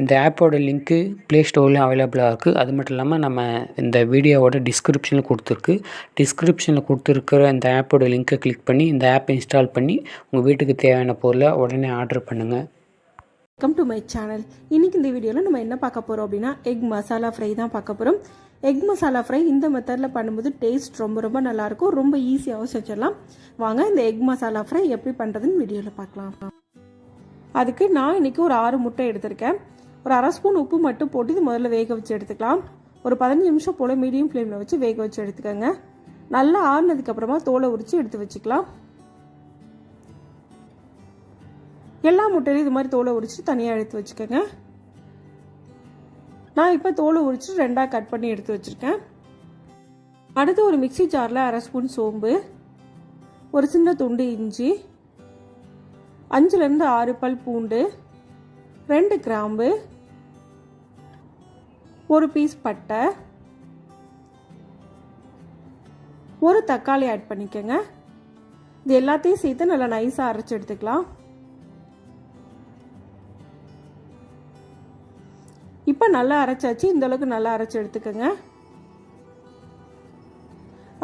இந்த ஆப்போட link play ஸ்டோர்லேயும் அவைலபிளாக இருக்குது அது மட்டும் இல்லாமல் நம்ம இந்த வீடியோவோட டிஸ்கிரிப்ஷனில் கொடுத்துருக்கு. டிஸ்கிரிப்ஷனில் கொடுத்துருக்கிற இந்த ஆப்போட லிங்க்கை கிளிக் பண்ணி இந்த ஆப்பை இன்ஸ்டால் பண்ணி உங்கள் வீட்டுக்கு தேவையான பொருளை உடனே ஆர்டர் பண்ணுங்கள் வெல்கம் டு மை சேனல் இன்றைக்கி இந்த வீடியோவில் நம்ம என்ன பார்க்க போகிறோம் அப்படின்னா எக் மசாலா ஃப்ரை தான் பார்க்க போகிறோம் எக் மசாலா ஃப்ரை இந்த மெத்தடில் பண்ணும்போது டேஸ்ட் ரொம்ப ரொம்ப நல்லாயிருக்கும் ரொம்ப ஈஸியாகவும் செஞ்சிடலாம். வாங்க இந்த எக் மசாலா ஃப்ரை எப்படி பண்ணுறதுன்னு வீடியோவில் பார்க்கலாம். அதுக்கு நான் இன்றைக்கி ஒரு ஆறு முட்டை எடுத்திருக்கேன். ஒரு அரை ஸ்பூன் உப்பு மட்டும் போட்டு இது முதல்ல வேக வச்சு எடுத்துக்கலாம். ஒரு பதினஞ்சு நிமிஷம் போல் மீடியம் ஃப்ளேமில் வச்சு வேக வச்சு எடுத்துக்கோங்க. நல்லா ஆறுனதுக்கப்புறமா தோலை உரித்து எடுத்து வச்சுக்கலாம். எல்லா முட்டையிலும் இது மாதிரி தோலை உரிச்சு தனியாக எடுத்து வச்சுக்கோங்க. நான் இப்போ தோலை உரிச்சு ரெண்டாக கட் பண்ணி எடுத்து வச்சுருக்கேன். அடுத்து ஒரு மிக்சி ஜாரில் அரை ஸ்பூன் சோம்பு ஒரு சின்ன துண்டு இஞ்சி அஞ்சுலேருந்து ஆறு பல் பூண்டு ரெண்டு கிராம்பு ஒரு பீஸ் பட்டை ஒரு தக்காளி ஆட் பண்ணிக்கோங்க. இது எல்லாத்தையும் சேர்த்து நல்லா நைஸாக அரைச்சி எடுத்துக்கலாம். இப்போ நல்லா அரைச்சாச்சு. இந்த அளவுக்கு நல்லா அரைச்சி எடுத்துக்கோங்க.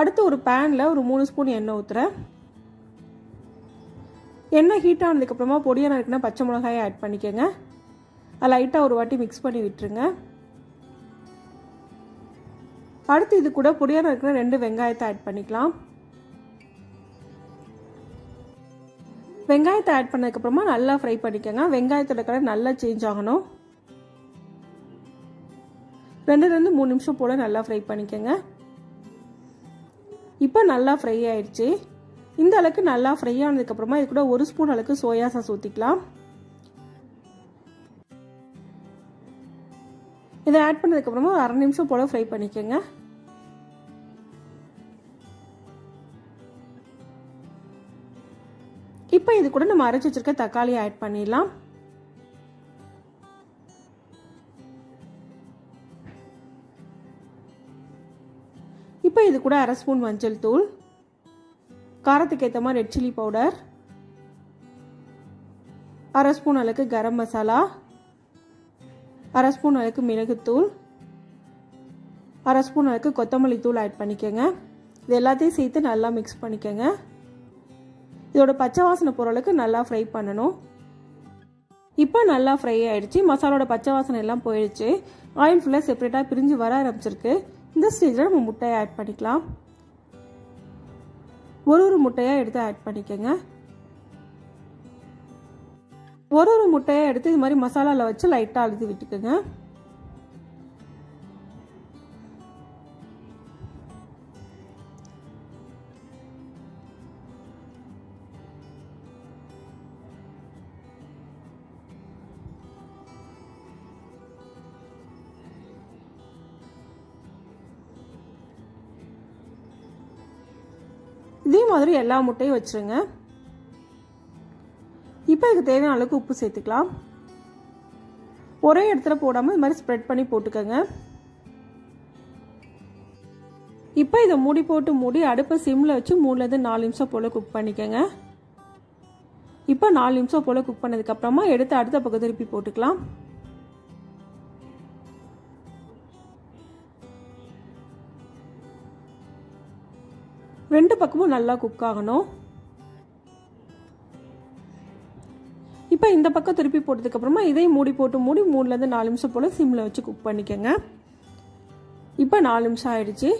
அடுத்து ஒரு பேனில் ஒரு மூணு ஸ்பூன் எண்ணெய் ஊற்றுறேன் எண்ணெய் ஹீட் ஆனதுக்கப்புறமா பொடியாக இருக்குன்னா பச்சை மிளகாயை ஆட் பண்ணிக்கோங்க. லைட்டாக ஒரு வாட்டி மிக்ஸ் பண்ணி விட்டுருங்க. அடுத்து இது கூட பொடியாக இருக்கிற ரெண்டு வெங்காயத்தை ஆட் பண்ணிக்கலாம். வெங்காயத்தை ஆட் பண்ணதுக்கப்புறமா நல்லா ஃப்ரை பண்ணிக்கோங்க. வெங்காயத்தோட கலர் நல்லா சேஞ்ச் ஆகணும். ரெண்டுலேருந்து மூணு நிமிஷம் போல் நல்லா ஃப்ரை பண்ணிக்கோங்க. இப்போ நல்லா ஃப்ரை ஆயிடுச்சு. இந்த அளவுக்கு நல்லா ஃப்ரை ஆனதுக்கப்புறமா இது கூட ஒரு ஸ்பூன் அளவுக்கு சோயா சாஸ் ஊற்றிக்கலாம் இதை ஆட் பண்ணதுக்கப்புறமா ஒரு அரை நிமிஷம் போல் ஃப்ரை பண்ணிக்கோங்க. இப்போ இது கூட நம்ம அரைச்சி வச்சிருக்க தக்காளி ஆட் பண்ணிடலாம். இப்போ இது கூட அரை ஸ்பூன் மஞ்சள் தூள். காரத்துக்கு ஏற்ற மாதிரி ரெட் சில்லி பவுடர் அரை ஸ்பூன் அளவுக்கு கரம் மசாலா அரை ஸ்பூன் அளவுக்கு மிளகுத்தூள் அரை ஸ்பூன் அளவுக்கு கொத்தமல்லி தூள் ஆட் பண்ணிக்கோங்க. இது எல்லாத்தையும் சேர்த்து நல்லா மிக்ஸ் பண்ணிக்கோங்க. இதோட பச்சை வாசனை போகிற அளவுக்கு நல்லா ஃப்ரை பண்ணணும். இப்போ நல்லா ஃப்ரை ஆகிடுச்சு மசாலோட பச்சை வாசனை எல்லாம் போயிடுச்சு. ஆயில் ஃபுல்லாக செப்பரேட்டாக பிரிஞ்சு வர ஆரம்பிச்சிருக்கு. இந்த ஸ்டேஜில் நம்ம முட்டையை ஆட் பண்ணிக்கலாம். ஒரு ஒரு முட்டையாக எடுத்து ஆட் பண்ணிக்கோங்க. ஒரு ஒரு முட்டையாக எடுத்து இது மாதிரி மசாலாவில் வச்சு லைட்டாக அழுத்தி விட்டுக்கோங்க. மாதிரி எல்லா முட்டையும் வச்சுருங்க. இப்போ இதுக்கு தேவையான அளவுக்கு உப்பு சேர்த்துக்கலாம். ஒரே இடத்துல போடாமல் இது மாதிரி ஸ்ப்ரெட் பண்ணி போட்டுக்கோங்க. இப்போ இதை மூடி போட்டு மூடி அடுப்பை சிம்மில் வச்சு மூணுலேருந்து நாலு நிமிஷம் போல் குக் பண்ணிக்கோங்க. இப்போ நாலு நிமிஷம் போல் குக் பண்ணதுக்கப்புறமா எடுத்து அடுத்த பக்கம் திருப்பி போட்டுக்கலாம். ரெண்டு பக்கமும் நல்லா குக் ஆகணும். இப்போ இந்த பக்கம் திருப்பி போட்டதுக்கப்புறமா இதையும் மூடி போட்டு மூடி மூணுலேருந்து நாலு நிமிஷம் போல் சிம்மில் வச்சு குக் பண்ணிக்கோங்க. இப்போ நாலு நிமிஷம் ஆயிடுச்சு.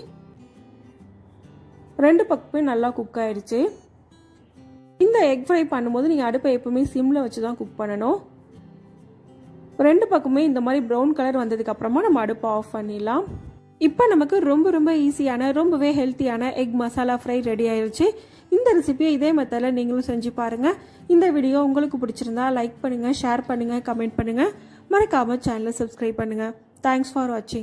ரெண்டு பக்கமே நல்லா குக் ஆயிடுச்சு இந்த எக் ஃப்ரை பண்ணும்போது நீங்கள் அடுப்பை எப்பவுமே சிம்மில் வச்சு தான் குக் பண்ணணும். ரெண்டு பக்கமே இந்த மாதிரி ப்ரௌன் கலர் வந்ததுக்கப்புறமா நம்ம அடுப்பை ஆஃப் பண்ணிடலாம். இப்போ நமக்கு ரொம்ப ரொம்ப ஈஸியான ரொம்பவே ஹெல்த்தியான எக் மசாலா ஃப்ரை ரெடி ஆயிடுச்சு இந்த ரெசிபியை இதே மெத்தடில் நீங்களும் செஞ்சு பாருங்கள் இந்த வீடியோ உங்களுக்கு பிடிச்சிருந்தா லைக் பண்ணுங்கள் ஷேர் பண்ணுங்கள் கமெண்ட் பண்ணுங்கள் மறக்காமல் சேனலை சப்ஸ்கிரைப் பண்ணுங்கள் தேங்க்ஸ் ஃபார் வாட்சிங்